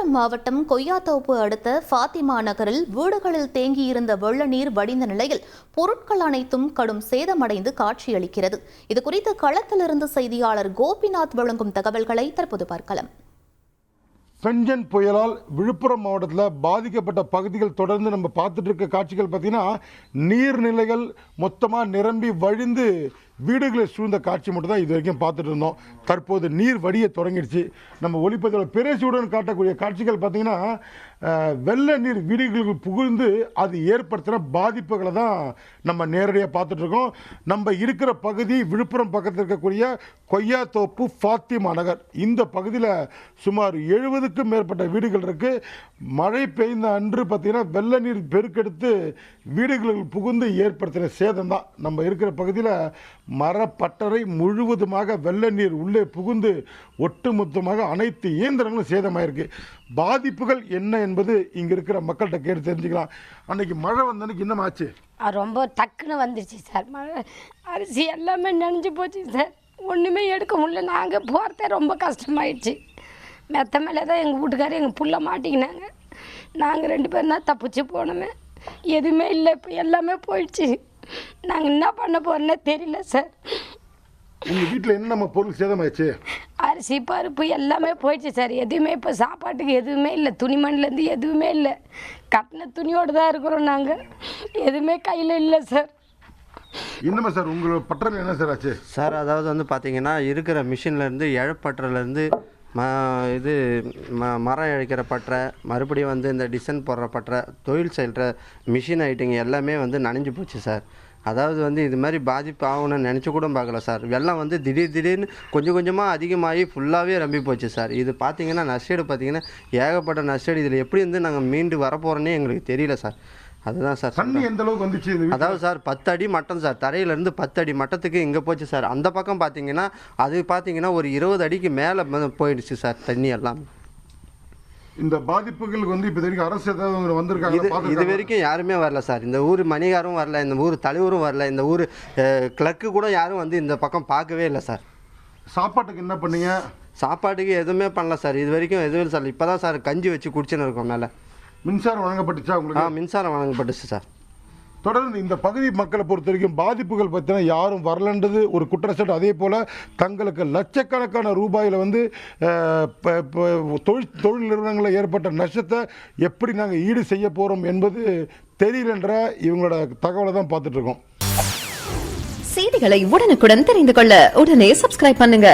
விழுப்புரம் மாவட்டம் கொய்யாத்தோப்பு அடுத்த ஃபாத்திமா நகரில் வீடுகளில் தேங்கியிருந்த வெள்ள நீர் வடிந்த நிலையில் பொருட்கள் அனைத்தும் கடும் சேதமடைந்து காட்சியளிக்கிறது. இதுகுறித்து களத்திலிருந்து செய்தியாளர் கோபிநாத் வழங்கும் தகவல்களை தற்போது பார்க்கலாம். பெஞ்சன் புயலால் விழுப்புரம் மாவட்டத்தில் பாதிக்கப்பட்ட பகுதிகள் தொடர்ந்து நம்ம பார்த்துட்டு இருக்க காட்சிகள் பார்த்தீங்கன்னா நீர்நிலைகள் மொத்தமாக நிரம்பி வழிந்து வீடுகளை சூழ்ந்த காட்சி மட்டும் தான் இது வரைக்கும் பார்த்துட்டு இருந்தோம். தற்போது நீர் வடிய தொடங்கிடுச்சு. நம்ம ஒளிப்பதிவில் பிரேசியுடன் காட்டக்கூடிய காட்சிகள் பார்த்திங்கன்னா வெள்ள நீர் வீடுகளுக்கு புகுந்து அது ஏற்படுத்துகிற பாதிப்புகளை தான் நம்ம நேரடியாக பார்த்துட்ருக்கோம் நம்ம இருக்கிற பகுதி விழுப்புரம் பக்கத்தில் இருக்கக்கூடிய கொய்யாத்தோப்பு ஃபாத்திமா நகர். இந்த பகுதியில் சுமார் எழுபதுக்கும் மேற்பட்ட வீடுகள் இருக்குது மழை பெய்ந்த அன்று பார்த்திங்கன்னா வெள்ள நீர் பெருக்கெடுத்து வீடுகளுக்கு புகுந்து ஏற்படுத்துகிற சேதம் தான். நம்ம இருக்கிற பகுதியில் மரப்பட்டறை முழுவதுமாக வெள்ள நீர் உள்ளே புகுந்து ஒட்டுமொத்தமாக அனைத்து இயந்திரங்களும் சேதமாயிருக்கு. பாதிப்புகள் என்ன என்பது இங்கே இருக்கிற மக்கள்கிட்ட கேட்டு தெரிஞ்சுக்கலாம். அன்னைக்கு மழை வந்த அன்னைக்கு ஆச்சு. அது ரொம்ப டக்குன்னு வந்துடுச்சு சார். மழை அரிசி எல்லாமே நினைஞ்சு போச்சு சார். ஒன்றுமே எடுக்க முடியல. நாங்கள் போகிறதே ரொம்ப கஷ்டமாயிடுச்சு. மெத்த மேலே தான் எங்கள் வீட்டுக்காரர் எங்கள் புள்ள மாட்டிக்கினாங்க. நாங்கள் ரெண்டு பேரும் தான் தப்பிச்சு போனோமே. எதுவுமே இல்லை. இப்போ எல்லாமே போயிடுச்சு. நாங்கள் என்ன பண்ண போகிறோன்னே தெரியல சார் உங்கள் வீட்டில் என்ன நம்ம பொருள் சேதமாயிடுச்சு? அரிசி பருப்பு எல்லாமே போயிடுச்சு சார் எதுவுமே இப்போ சாப்பாட்டுக்கு எதுவுமே இல்லை துணிமணிலேருந்து எதுவுமே இல்லை. கட்டின துணியோடு தான் இருக்கிறோம் நாங்கள் எதுவுமே கையில் இல்லை சார் என்னம்மா சார் உங்களோட பட்டறை என்ன சார் ஆச்சு? சார் அதாவது வந்து பார்த்தீங்கன்னா இருக்கிற மிஷின்லேருந்து இழப்பற்றலேருந்து ம இது ம மரம் இழைக்கிற பட்டறை மறுபடியும் வந்து இந்த டிசைன் போடுற பட்டறை தொழில் செய்கிற மிஷின் ஐட்டிங் எல்லாமே வந்து நனைஞ்சு போச்சு சார் அதாவது வந்து இது மாதிரி பாதிப்பு ஆகணும்னு நினச்சி கூட பார்க்கல சார் வெள்ளம் வந்து திடீர் திடீர்னு கொஞ்சம் கொஞ்சமாக அதிகமாகி ஃபுல்லாகவே ரம்பி போச்சு சார் இது பார்த்தீங்கன்னா நஷ்டீடு பார்த்தீங்கன்னா ஏகப்பட்ட நஷ்டீடு இதில் எப்படி வந்து நாங்கள் மீண்டு வரப்போகிறோன்னே எங்களுக்கு தெரியல சார் அதுதான் சார் தண்ணி. எந்த அளவுக்கு வந்துச்சு? அதாவது சார் பத்து அடி மட்டம் சார். தரையிலேருந்து பத்து அடி மட்டத்துக்கு இங்கே போச்சு சார். அந்த பக்கம் பார்த்தீங்கன்னா அது பார்த்தீங்கன்னா ஒரு இருபது அடிக்கு மேலே போயிடுச்சு சார் தண்ணி எல்லாம். இந்த பாதிப்புகளுக்கு வந்து இப்போ வரைக்கும் அரசு ஏதாவது வந்திருக்காங்க இது இது வரைக்கும் யாருமே வரல சார். இந்த ஊர் மணிகாரும் வரல இந்த ஊர் தலைவரும் வரல இந்த ஊர் கிளக்கு கூட யாரும் வந்து இந்த பக்கம் பார்க்கவே இல்லை சார். சாப்பாட்டுக்கு என்ன பண்ணீங்க? சாப்பாட்டுக்கு எதுவுமே பண்ணல சார். இது வரைக்கும் எதுவும் இல்லை சார். இப்போ தான் சார் கஞ்சி வச்சு குடிச்சுன்னு இருக்கோம் மேலே. மின்சாரம் வழங்கப்பட்டுச்சா ஆ உங்களுக்கு மின்சாரம் வழங்கப்பட்டுச்சு சார். தொடர்ந்து இந்த பகுதி மக்களை பொறுத்த வரைக்கும் பாதிப்புகள் பற்றின யாரும் வரலன்றது ஒரு குற்றச்சாட்டு. அதே போல் தங்களுக்கு லட்சக்கணக்கான ரூபாயில் வந்து அஹ், ப- ப- தொழில் தொழில் நிறுவனங்களில் ஏற்பட்ட நஷ்டத்தை எப்படி நாங்கள் ஈடு செய்ய போகிறோம் என்பது தெரியலன்ற இவங்களோட தகவலை தான் பார்த்துட்டு இருக்கோம். செய்திகளை உடனுக்குடன் தெரிந்து கொள்ள உடனே சப்ஸ்கிரைப் பண்ணுங்க.